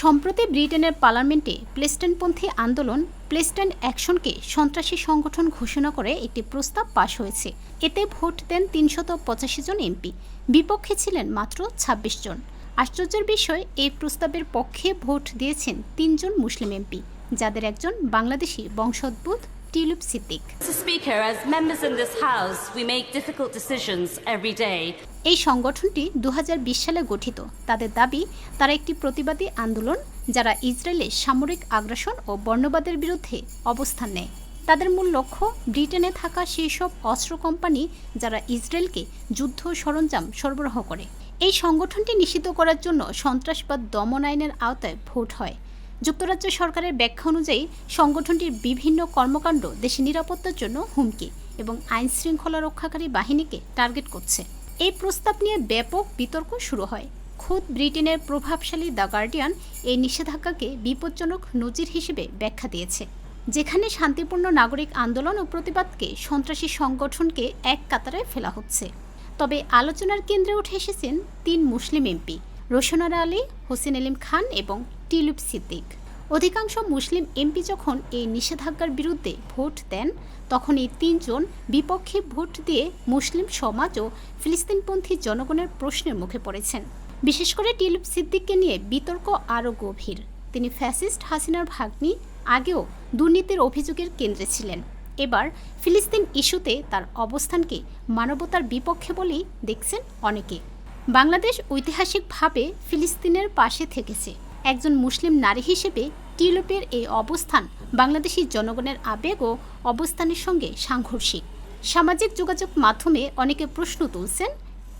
সম্প্রতি ব্রিটেনের পার্লামেন্টে প্লেস্টেনপন্থী আন্দোলন, প্লেস্টেন অ্যাকশনকে সন্ত্রাসী সংগঠন ঘোষণা করে একটি প্রস্তাব পাশ হয়েছে। এতে ভোট দেন তিনশত পঁচাশি জন এমপি, বিপক্ষে ছিলেন মাত্র ২৬ জন। আশ্চর্যের বিষয়, এই প্রস্তাবের পক্ষে ভোট দিয়েছেন তিনজন মুসলিম এমপি, যাদের একজন বাংলাদেশি বংশোদ্ভূত টিউলিপ সিদ্দিক. এই সংগঠনটি দু হাজার বিশ সালে গঠিত। তাদের দাবি তারা একটি প্রতিবাদী আন্দোলন যারা ইসরায়েলের সামরিক আগ্রাসন ও বর্ণবাদের বিরুদ্ধে অবস্থান নেয়। তাদের মূল লক্ষ্য ব্রিটেনে থাকা সেই সব অস্ত্র কোম্পানি যারা ইসরায়েলকে যুদ্ধ সরঞ্জাম সরবরাহ করে। এই সংগঠনটি নিষিদ্ধ করার জন্য সন্ত্রাসবাদ দমন আইনের আওতায় ভোট হয়। যুক্তরাজ্য সরকারের ব্যাখ্যা অনুযায়ী সংগঠনটির বিভিন্ন কর্মকাণ্ড দেশের নিরাপত্তার জন্য হুমকি এবং আইন শৃঙ্খলা রক্ষাকারী বাহিনীকে টার্গেট করছে। এই প্রস্তাব নিয়ে ব্যাপক বিতর্ক শুরু হয়। খোদ ব্রিটেনের প্রভাবশালী দ্য গার্ডিয়ান এই নিষেধাজ্ঞাকে বিপজ্জনক নজির হিসেবে ব্যাখ্যা দিয়েছে, যেখানে শান্তিপূর্ণ নাগরিক আন্দোলন ও প্রতিবাদকে সন্ত্রাসী সংগঠনকে এক কাতারে ফেলা হচ্ছে। তবে আলোচনার কেন্দ্রে উঠে এসেছেন তিন মুসলিম এমপি। রোশনারা আলী, হোসেন এলিম খান এবং টিলুপ সিদ্দিক। অধিকাংশ মুসলিম এমপি যখন এই নিষেধাজ্ঞার বিরুদ্ধে ভোট দেন, তখন এই তিনজন বিপক্ষে ভোট দিয়ে মুসলিম সমাজ ও ফিলিস্তিনপন্থী জনগণের প্রশ্নের মুখে পড়েছেন। বিশেষ করে টিলুপ সিদ্দিককে নিয়ে বিতর্ক আরও গভীর। তিনি ফ্যাসিস্ট হাসিনার ভাগ্নি, আগেও দুর্নীতির অভিযোগের কেন্দ্রে ছিলেন। এবার ফিলিস্তিন ইস্যুতে তার অবস্থানকে মানবতার বিপক্ষে বলেই দেখছেন অনেকে। বাংলাদেশ ঐতিহাসিকভাবে ফিলিস্তিনের পাশে থেকেছে। একজন মুসলিম নারী হিসেবে টিউলিপের এই অবস্থান বাংলাদেশি জনগণের আবেগ ও অবস্থানের সঙ্গে সাংঘর্ষিক। সামাজিক যোগাযোগ মাধ্যমে অনেকে প্রশ্ন তুলছেন,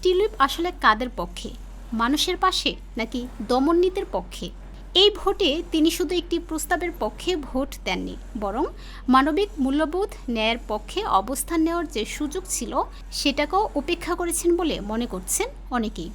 টিউলিপ আসলে কাদের পক্ষে? মানুষের পাশে নাকি দমননীতির পক্ষে? এই ভোটে তিনি শুধু একটি প্রস্তাবের পক্ষে ভোট দেননি, বরং মানবিক মূল্যবোধ ন্যায়ের পক্ষে অবস্থান নেওয়ার যে সুযোগ ছিল, সেটাকেও উপেক্ষা করেছেন বলে মনে করছেন অনেকেই।